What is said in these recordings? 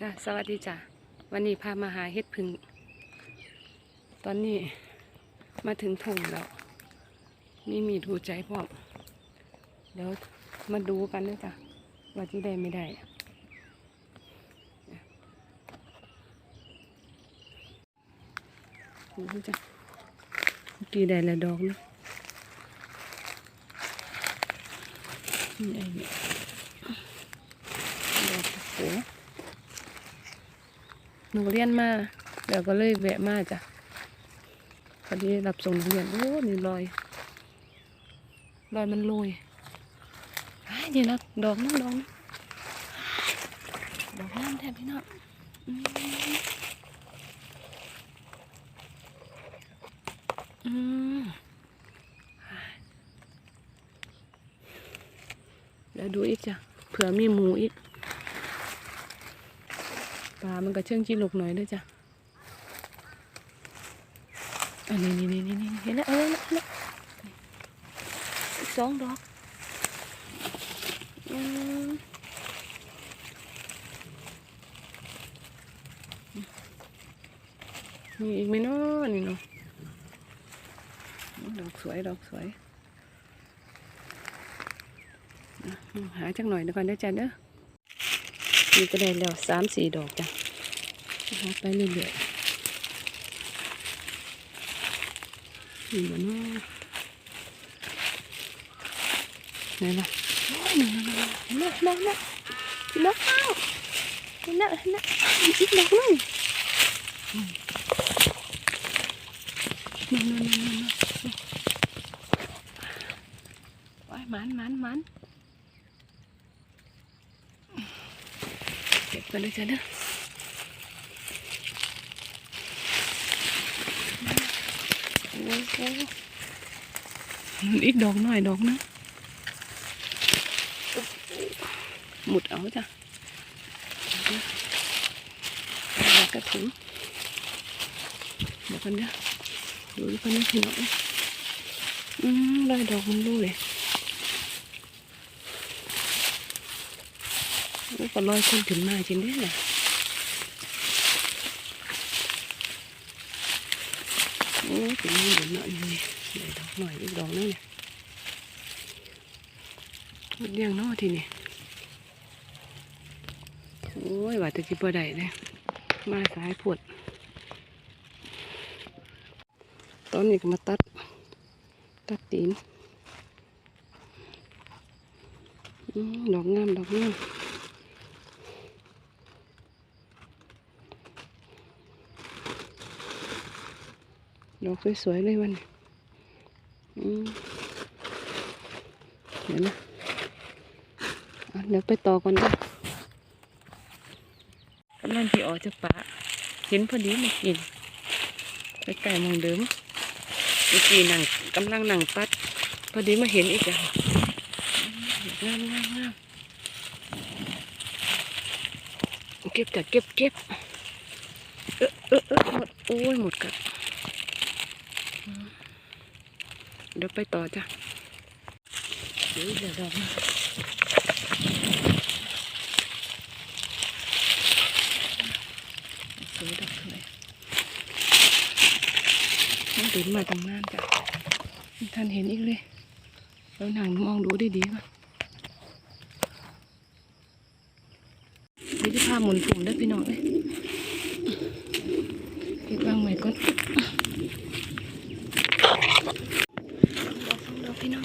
จ้าสวัสดีจ้ะวันนี้พามาหาเฮ็ดพึ่ง ตอนนี้มาถึงถุงแล้ว นี่มีถูใจพร้อม เดี๋ยวมาดูกันนะจ้ะว่าที่ได้ไม่ได้ดูจ้ะกี่ได้ละดอกนะนี่ไอ้เนี่ยดอกโอ้ หนูเรียนมาเดี๋ยวก็เลยแวะมาจ้ะพอดีรับส่งนักเรียนโอ้นี่รอยรอยมันโรยอ้ายนี่นะดอกนึงดอกนดอกงามแทบพี่น้องอือืมเดี๋ยวดูอีกจ้ะเผื่อมีหมูอีก ปลา มันก็เชื่องจีลูกหน่อยด้วยจ้ะ อันนี้นี่นี่นี่เห็นแล้วเออเห็นแล้วสองดอกอืมมีอีกไหมเนาะนี่เนาะดอกสวยดอกสวยหาจักหน่อยเดี๋ยวก่อนเด้อจ้ะเด้อ นี่ก็ได้แล้วสามสี่ดอกจ้ะหาไปเรื่อยๆนี่บ่เนาะไหนล่ะนั่นๆๆเห็นแล้วเห็นแล้วเห็นแล้วเห็นแล้วเห็นแล้วอีกดอกนึงนั่นๆๆๆโอ้ยหมันหมันหมัน เก็บกันเลยจ้ะเด้ออ้โหอีกดอกหน่อยดอกนึงหมุดเอาจ้ะดอกกระถุงเดี๋ยวกันเด้อดูดูกันเด้อพี่น้องอืมได้ดอกมันรู้เลย โอ้ก็ลอยคนขึ้นมาจริงเด้อน่ะโอ้ยเป็นนี่เดี๋ยวหน่อยเดี๋ยวดอกหน่อยอีกดอกนึงเนี่ยมันเลี้ยงนาะทีนี่โอ้ยว่าตะกี้บ่ได้เลยมาสายปวดตอนนี้ก็มาตัด ตัดตีนดอกงามดอกงาม ดอกสวยๆเลยวันนี้เดี๋ยวนะเดี๋ยวไปต่อก่อนจ้ะกำลังที่ออกจากป่าเห็นพอดีมื่อกี้ไปไก่มองเดิมเมื่อกี้นั่งกำลังหนังปัด พอดีมาเห็นอีกอะงามงามงามเก็บจ้ะเก็บเก็บเออเออเออหมดโอ้ยหมดกัน เดี๋ยวไปต่อจ้ะเดี๋ยวเดี๋ยวดอกนะสวยดอกสวยมันตื่นมาตั้งนานจ้ะท่านเห็นอีกเลยเราหนังมองดูดีๆก่อนนี่ที่พาหมุนผมได้พี่น้องเลยเก็บวางไว้ก่อนดอกสองดอกพี่น้อง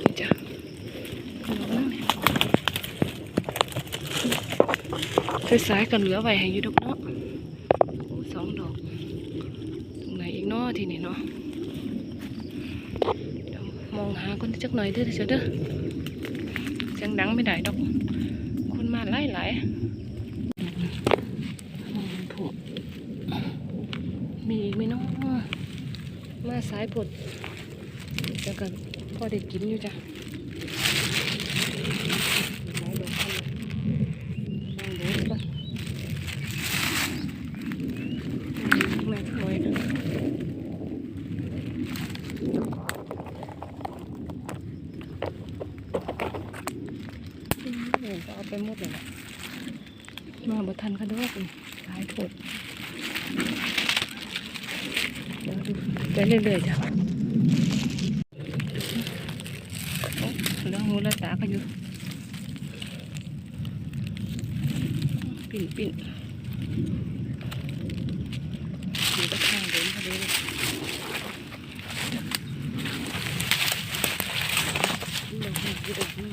นี่จ้ะดอกนึงเนี่ย สายๆกันเหลือไว้ให้อยู่ดอกเนาะโอ้สองดอกตรงไหนอีกเนาะทีนี้เนาะมองหาคนจักหน่อยเด้อเสียเด้อเสียงดังไม่ได้ดอกคนมาหลายหลายถูกมีอีกไหมเนาะมาสายผดจะกันพอได้กินอยู่จ้ะหลายดอกพันเลยลองดูก่อนไม่ค่อยเด้ออืม เออก็เอา ไปหมดเลยล่ะมาบทันเขาด้วยหลายโทษเดี๋ยวดูไปเรื่อยๆจ้ะโอ้เรื่องหูเรื่องตาก็อยู่ ปิ่นปิ่นอยู่ก็ทางเดินพอดีเลยเดี๋ยวให้ดูดู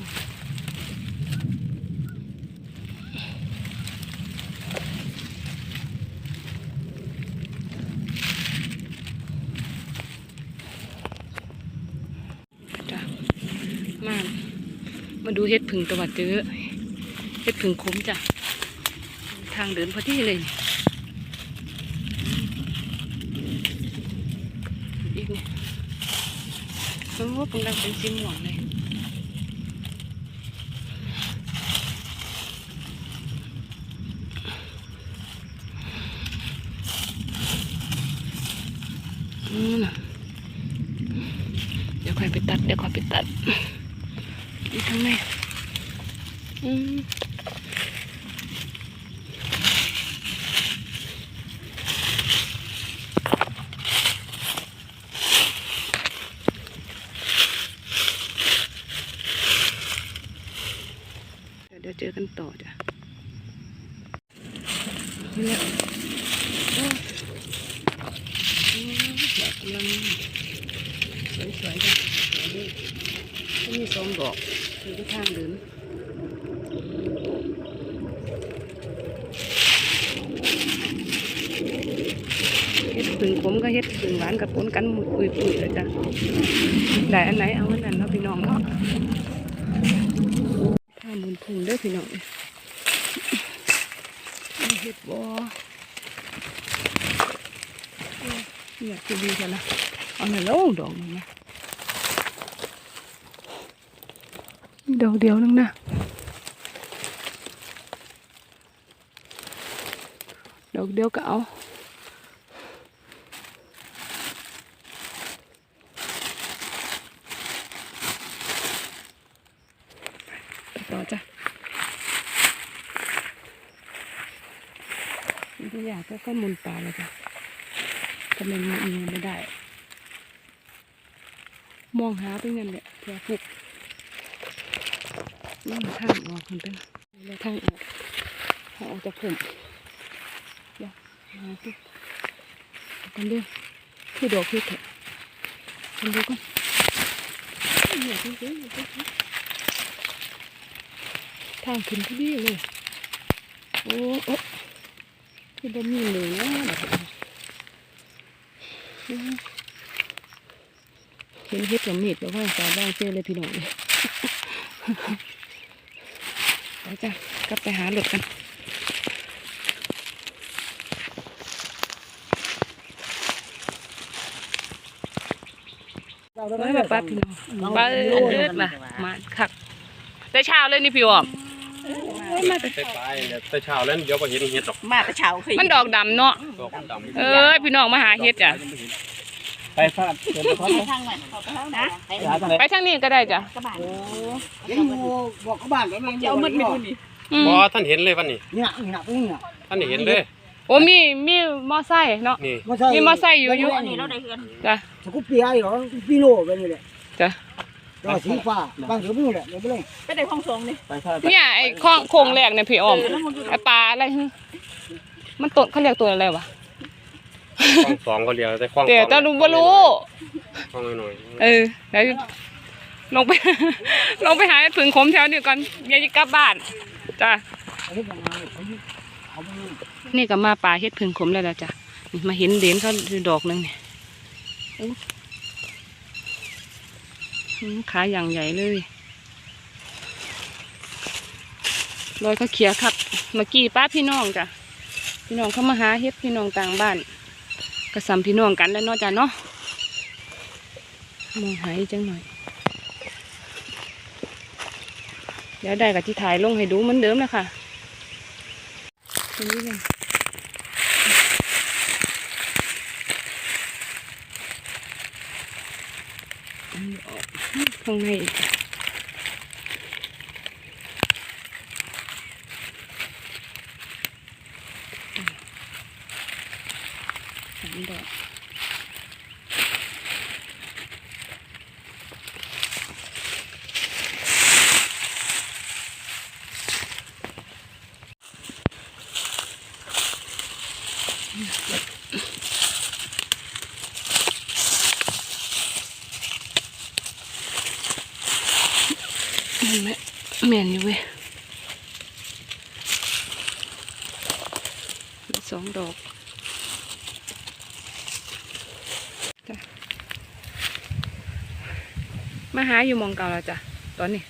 จ้ะมา มาดูเห็ดผึ่งตะวัดเจอเห็ดผึ่งขมจ้ะ ทางเดินพอดีเลย อีกเนี่ยโอ้กำลังเป็นสีม่วงเลยเดี๋ยวค่อยไปตัด เดี๋ยวค่อยไปตัดอีกทั้งแม่อืม เดี๋ยวเจอกันต่อจ้ะนี่แหละโอ้โอ้ดอกำลังสวยๆจ้ะสวยดีก็มีสองดอกอยู่ที่ทางเดินเฮ็ด ผมก็เฮ็ดผึ่งหวานกับปนกันหมุดปุยๆเลยจ้ะได้อันไหนเอาอันนั้นเนาะพี่น้องเนาะถ้ามุนพุงด้อพี่น้องเฮ็ดบ่อยากจะดีกันละเอาหน่อยแล้วดอกมันนะมีดอกเดียวนึงนะดอกเดียวก็เอา ต่อจ้ะนี่ก็อยากก็ข้อมูลปลาแล้วจ้ะก็ไม่มีอีไม่ได้ มองหาไปเงั้นแหละเพื่อผูกนี่ทางออกมันเป็นแล้วทางออกทางออกจากผมเดี๋ยวหาสิเอากันเด้อคือดอกคือเถอะกันดูก่อนเหนื่อยจริงๆ ทางขึ้นที่ดีเลยโอ้โอ้ที่บ่มีเลยนะแบบนี้เห็นเห็ดกับมีดแบบว่าสาบ้านเจอเลยพี่น้องไปจ้ะกลับไปหาหลดกันไม่แบบป้าพี่น้องป้าเอิดล่ะมาคักได้เช้าเลยนี่พี่ออม ไปไปเนี่ยแต่เช้าแล้วเดี๋ยวก็เห็นเห็ดดอกมาแต่เช้าคือมันดอกดำเนาะดอกมันดำเอ้ยพี่น้องมาหาเฮ็ดจ้ะไปฟาดเดินไปฟาดทางไหนเขาไปทางไหนไปหาทางไหนไปทางนี้ก็ได้จ้ะกระบะยังบอกเขาบ้านแล้วมันจะเอามืดไปดูนี่อืมบ่ท่านเห็นเลยวันนี้เนี่ยนี่นะตรงนี้นะท่านเห็นเลยโอ้มีมีมอไซค์เนาะนี่ไม่ใช่มีมอไซค์อยู่อยู่อันนี้เราได้เงินจ้ะสกุปปีอะไรหรอปีโลไปนี่แหละจ้ะ ดอกสีฟ้าบางเสือมือแหละเดี๋ยวไปเลยไปได้ห้องทรงนี่ไปฟาดเนี่ยไอ้ข้องโครงแรกเนี่ยพี่ออมไอ้ปลาอะไรฮึมันต้นเขาเรียกตัวอะไรวะคลองสองเขาเรียกแต่คลองแต่ตาลุงบ่รู้คลองหน่อยเออเดี๋ยวลงไป ลงไปหาผึ่งขมแถวนี้ก่อนอย่าจะกลับบ้านจ้ะอันนี้ประมาณเขาเขาไม่รู้นี่ก็มาป่าเฮ็ดผึ่งขมแล้วล่ะจ้ะนี่มาเห็นเด่นเขาอยู่ดอกหนึงเนี่ยอู้หู ขาอย่างใหญ่เลยรอยก็เขียครับ เมื่อกี้ป้าพี่น้องจ้ะ พี่น้องเขามาหาเฮ็ดพี่น้องต่างบ้านก็สัมพี่น้องกันแล้วเนาะจ้ะเนาะ มองหายจังหน่อย เดี๋ยวได้กับที่ถ่ายลงให้ดูเหมือนเดิมนะคะตรงนี้เลย ข้งในอีกสามดอก แม่นไหมแม่นอยู่เว้ยสองดอกจะมาหาอยู่มองเก่าแล้วจ้ะตอนนี้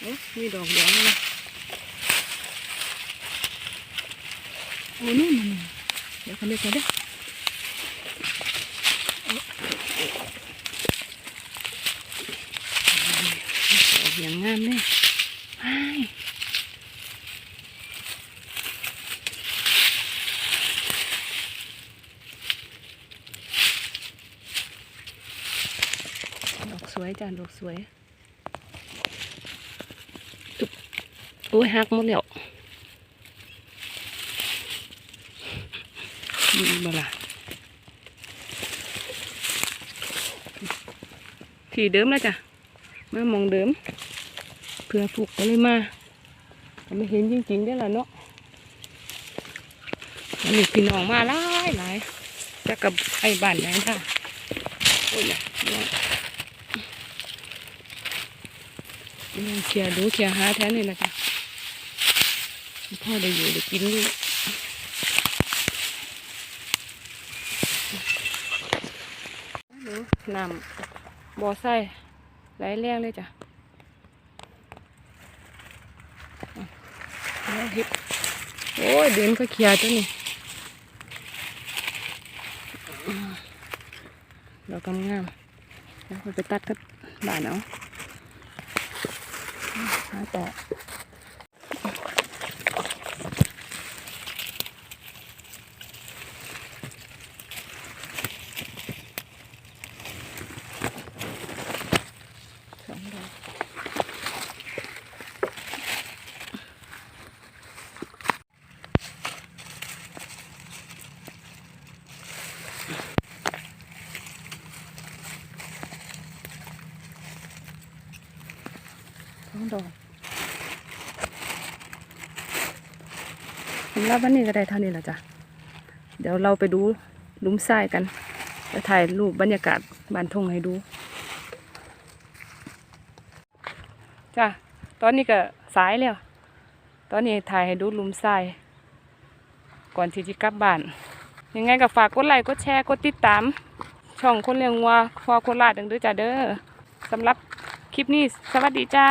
โอ้มีดอกเหลืองนะโอ้นู่นน่เดี๋ยวเขาเรียกกันเด้อ ดอกอย่ามเลยไอ้ดอกสวยจ้ะดอกสวยโอ้ยหักหมดแล้วมีบ่ล่ะที่เดิมแล้วจ้ะมามองเดิม เพื่อปลูกก็เลยมาก็ไม่เห็นจริงๆได้ละเนาะอันนี้พี่น้องมาหลายหลายจะกับไอ้บ้านยังค่ะโอ้ยเนี่ยยังเคียดูเคียหาแท้นี่แหละจ้ะพ่อได้อยู่ได้กินลูกดูน้ำบ่อไส้ไหลแรงเลยจ้ะ แล้วเห็ดโอ้ยเดินก็เคลียตัวนี้ดอกกำงามแล้วไปตัดกับบ้านเอาหาต่อสองดอกสองดอกสำหรับวันนี้ก็ได้เท่านี้แหละจ้ะ เดี๋ยวเราไปดูลุมทรายกัน จะถ่ายรูปบรรยากาศบ้านทงให้ดู จ้ะ ตอนนี้ก็สายแล้ว ตอนนี้ถ่ายให้ดูลุมทราย ก่อนที่จะกลับบ้าน ยังไงก็ฝากกดไลค์ กดแชร์ กดติดตาม ช่องคนเลี้ยงวัวพอโคราชดังด้วยจ้าเด้อสำหรับคลิปนี้ สวัสดีจ้า